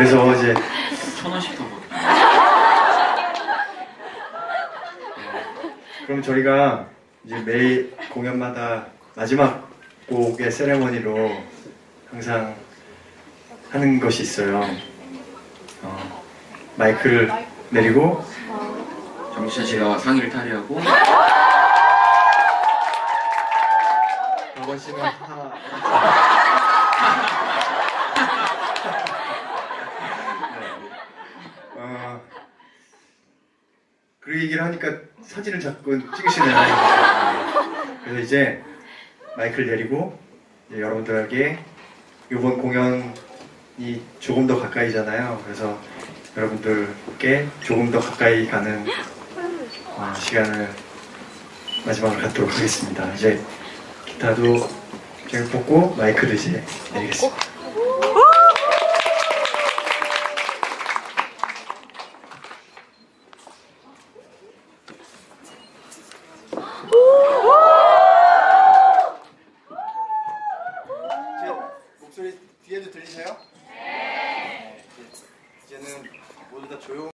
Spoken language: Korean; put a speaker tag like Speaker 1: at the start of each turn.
Speaker 1: 그래서 이제
Speaker 2: 천 원씩 더 먹.
Speaker 1: 그럼 저희가 이제 매일 공연마다 마지막 곡의 세레머니로 항상 하는 것이 있어요. 어, 마이크를 내리고
Speaker 2: 정시찬 씨가 상의를 탈의하고
Speaker 1: 박원 씨는 하. 네. 어, 그 얘기를 하니까 사진을 자꾸 찍으시네요. 그래서 이제 마이크를 내리고 이제 여러분들에게 이번 공연이 조금 더 가까이잖아요. 그래서 여러분들께 조금 더 가까이 가는 어, 시간을 마지막으로 갖도록 하겠습니다. 이제 기타도 제가 뽑고 마이크도 이제 내리겠습니다. 제 목소리 뒤에도 들리세요? 네. 이제는 모두 다 조용.